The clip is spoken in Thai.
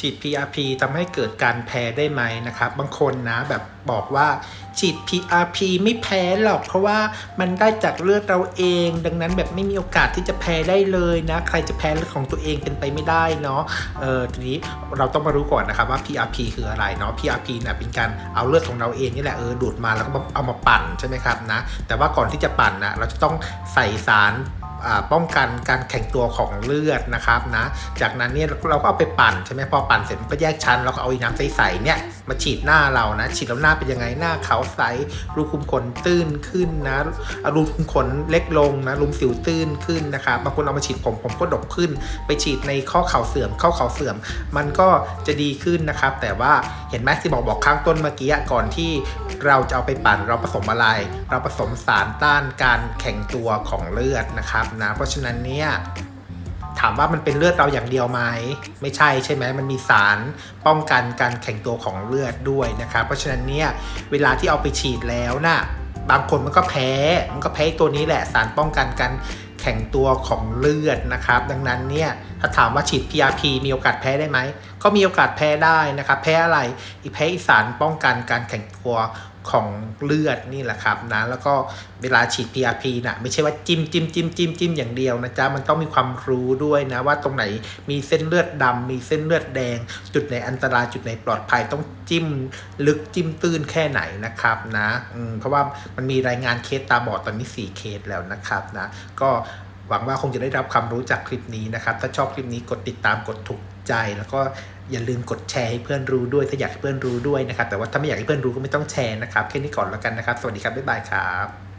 ฉีด PRP ทำให้เกิดการแพ้ได้ไหมนะครับ บางคนนะแบบบอกว่าฉีด PRP ไม่แพ้หรอกเพราะว่ามันได้จากเลือดเราเอง ดังนั้นแบบไม่มีโอกาสที่จะแพ้ได้เลยนะ ใครจะแพ้เลือดของตัวเองเป็นไปไม่ได้เนาะเออทีนี้เราต้องมารู้ก่อนนะครับว่า PRP คืออะไรเนาะ PRP เนี่ยเป็นการเอาเลือดของเราเองนี่แหละเออดูดมาแล้วก็เอามาปั่นใช่ไหมครับนะแต่ว่าก่อนที่จะปั่นนะเราจะต้องใส่สาร ป้องกันการแข็งตัวของเลือดนะครับนะ จากนั้นเนี่ยเราก็เอาไปปั่นใช่ไหมพอปั่นเสร็จมันก็แยกชั้นแล้วก็เอาอ้น้ำใสๆเนี่ย มาฉีดหน้าเรานะ ฉีดแล้วหน้าเป็นยังไงหน้าขาวใสรูขุมขนตื้นขึ้นนะรูขุมขนเล็กลงนะรูมสิวตื้นขึ้นนะครับบางคนเอามาฉีดผมผมก็ดกขึ้น ไปฉีดในข้อเข่าเสื่อมข้อเข่าเสื่อม มันก็จะดีขึ้นนะครับ แต่ว่าเห็นไหมที่บอกบอกข้างต้นเมื่อกี้ก่อนที่เราจะเอาไปปั่นเราผสมอะไร เราผสมสารต้านการแข็งตัวของเลือดนะครับนะเพราะฉะนั้นเนี่ย ถามว่ามันเป็นเลือดเราอย่างเดียวไหมไม่ใช่ใช่ไหมมันมีสารป้องกันการแข็งตัวของเลือดด้วยนะครับเพราะฉะนั้นเนี่ยเวลาที่เอาไปฉีดแล้วนะ่ะบางคนมันก็แพ้ มันก็แพ้ตัวนี้แหละสารป้องกันการแข็งตัวของเลือดนะครับ ดังนั้นเนี่ยถ้าถามว่าฉีด PRP มีโอกาสแพ้ได้ไหม ก็มีโอกาสแพ้ได้นะครับ แพ้อะไร อีแพ้อีสารป้องกันการแข็งตัวของเลือดนี่แหละครับนะ แล้วก็เวลาฉีด PRP นะไม่ใช่ว่าจิ้มจิ้มจิ้มจิ้มจิ้มอย่างเดียวนะจ๊ะ มันต้องมีความรู้ด้วยนะ ว่าตรงไหนมีเส้นเลือดดำมีเส้นเลือดแดง จุดไหนอันตรายจุดไหนปลอดภัยต้องจิ้มลึกจิ้มตื้นแค่ไหนนะครับนะเพราะว่ามันมีรายงานเคสตาบอดตอนนี้4เคสแล้วนะครับนะก็ หวังว่าคงจะได้รับความรู้จากคลิปนี้นะครับ ถ้าชอบคลิปนี้กดติดตามกดถูกใจ แล้วก็อย่าลืมกดแชร์ให้เพื่อนรู้ด้วย ถ้าอยากให้เพื่อนรู้ด้วยนะครับ แต่ว่าถ้าไม่อยากให้เพื่อนรู้ก็ไม่ต้องแชร์นะครับแค่นี้ก่อนแล้วกันนะครับ สวัสดีครับบ๊ายบายครับ